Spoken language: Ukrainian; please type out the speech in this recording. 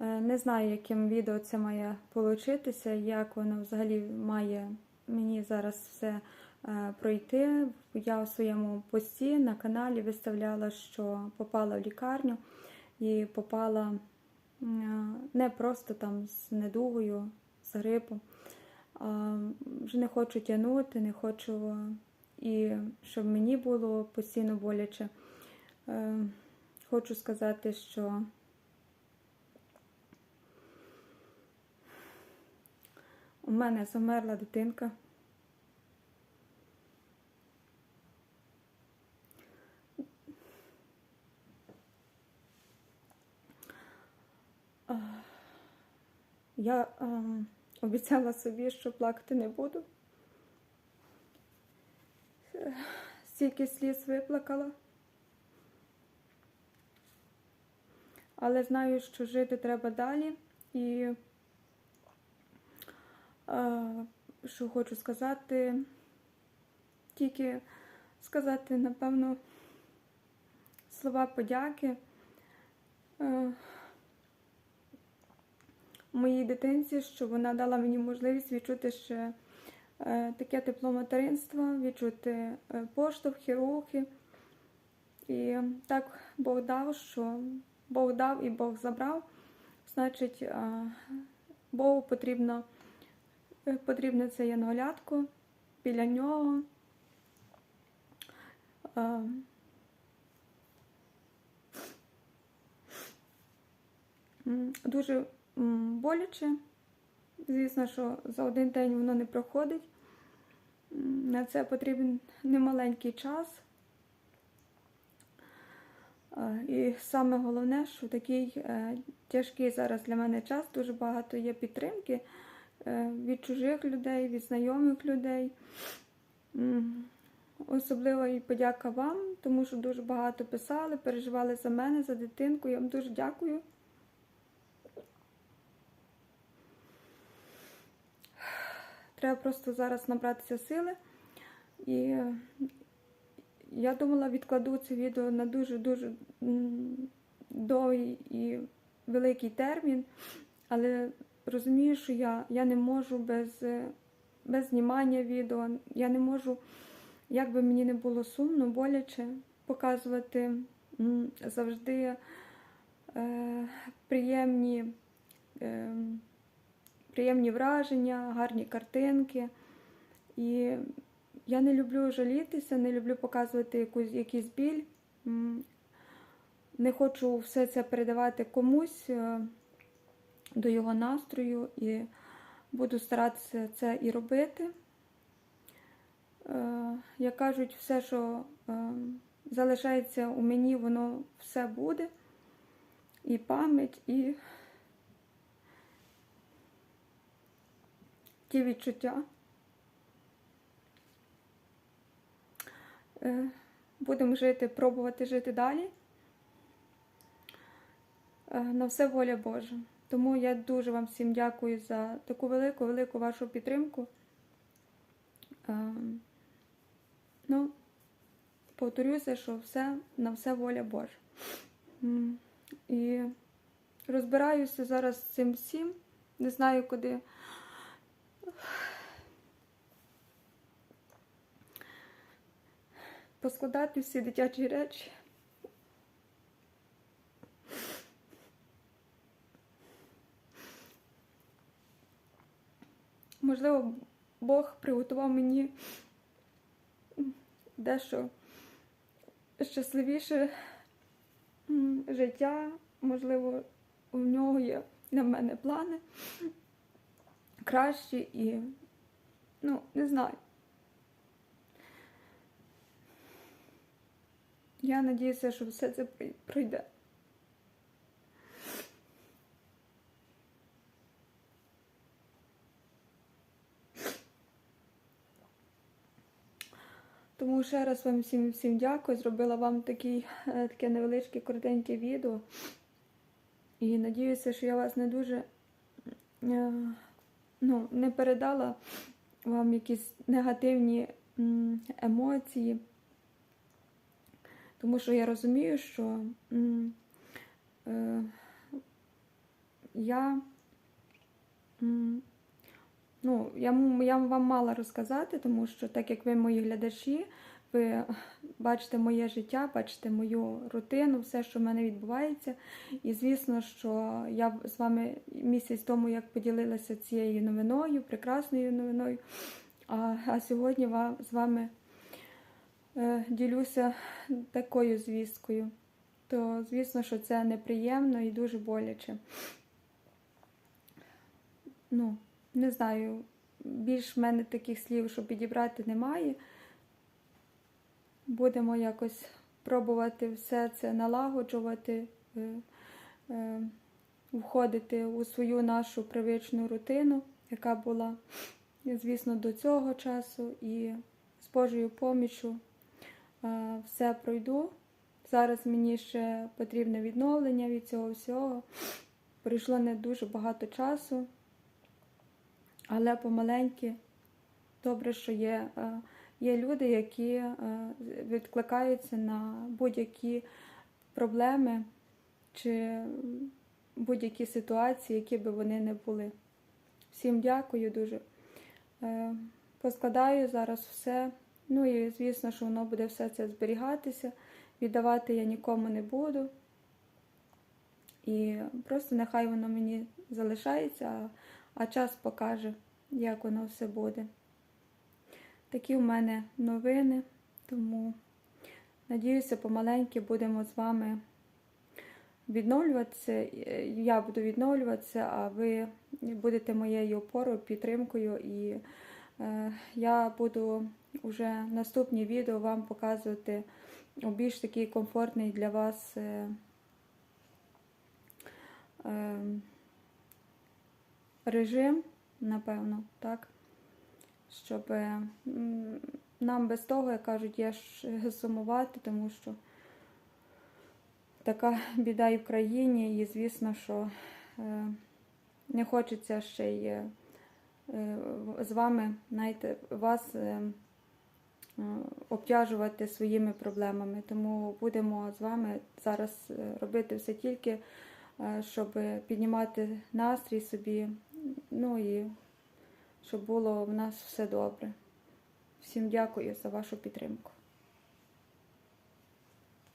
Е, Не знаю, яким відео це має получитися, як воно взагалі має мені зараз все е, пройти. Я у своєму пості на каналі виставляла, що попала в лікарню і попала е, не просто там з недугою, з грипом. Вже не хочу тягнути, не хочу і щоб мені було постійно боляче. Хочу сказати, що у мене замерла дитинка. Я ем, обіцяла собі, що плакати не буду. Е, Стільки сліз виплакала. Але знаю, що жити треба далі. І е, що хочу сказати, тільки сказати, напевно, слова подяки е, моїй дитинці, що вона дала мені можливість відчути ще е, таке тепло материнства, відчути е, поштовхи, рухи. І так Бог дав, що Бог дав і Бог забрав. Значить, Богу потрібно, е, потрібне це янголятко біля нього. Е, Дуже боляче. Звісно, що за один день воно не проходить. На це потрібен немаленький час. Е, І саме головне, що такий тяжкий зараз для мене час, дуже багато є підтримки від чужих людей, від знайомих людей. Особливо і подяка вам, тому що дуже багато писали, переживали за мене, за дитинку. Я вам дуже дякую. Треба просто зараз набратися сили. І е, я думала, відкладу це відео на дуже-дуже довгий і великий термін, але розумію, що я, я не можу без, е, без знімання відео, я не можу, як би мені не було сумно, боляче, показувати завжди е, приємні. Е, приємні враження, гарні картинки. І я не люблю жалітися, не люблю показувати якусь, якийсь біль. Не хочу все це передавати комусь е, до його настрою і буду старатися це і робити. Е, Як кажуть, все, що е, залишається у мені, воно все буде. І пам'ять, і ті відчуття. Е, Будемо жити, пробувати жити далі. На все воля Божа. Тому я дуже вам всім дякую за таку велику, велику вашу підтримку. Е, Ну, повторюся, що все на все воля Божа. М, І розбираюся зараз з цим всім. Не знаю, куди. Поскладати всі дитячі речі. Можливо, Бог приготував мені дещо щасливіше життя. Можливо, у нього є на мене плани кращі і, ну, не знаю. Я надіюся, що все це пройде. Тому ще раз вам всім всім дякую. Зробила вам такий, е, таке невеличке коротеньке відео. І надіюся, що я вас не дуже е, ну, не передала вам якісь негативні емоції. Тому що я розумію, що е, я, ну, я, я вам мала розказати, тому що так як ви мої глядачі, ви бачите моє життя, бачите мою рутину, все, що в мене відбувається. І звісно, що я з вами місяць тому як поділилася цією новиною, прекрасною новиною. А, а сьогодні ва- з вами е, ділюся такою звісткою. То, звісно, що це неприємно і дуже боляче. Ну, не знаю, більш в мене таких слів, щоб підібрати, немає. Будемо якось пробувати все це налагоджувати, е, е, входити у свою нашу привичну рутину, яка була, звісно, до цього часу, і з Божою поміччю е, все пройду. Зараз мені ще потрібне відновлення від цього всього. Пройшло не дуже багато часу, але помаленьки добре, що є, е, є люди, які е, відкликаються на будь-які проблеми чи будь-які ситуації, які би вони не були. Всім дякую дуже. Е, Поскладаю зараз все. Ну і звісно, що воно буде все це зберігатися. Віддавати я нікому не буду. І просто нехай воно мені залишається, а, час покаже, як воно все буде. Такі в мене новини, тому надіюся, помаленьки будемо з вами відновлюватися. Я буду відновлюватися, а ви будете моєю опорою, підтримкою. І е, я буду вже наступні відео вам показувати у більш такий комфортний для вас. Е, е, режим, напевно, так? Щоб е, нам без того, як кажуть, є ж сумувати, тому що така біда і в країні, і звісно, що е, не хочеться ще й е, е, з вами, знаєте, вас е, е, обтяжувати своїми проблемами. Тому будемо з вами зараз е, робити все тільки, е, щоб піднімати настрій собі, ну і щоб було в нас все добре. Всім дякую за вашу підтримку.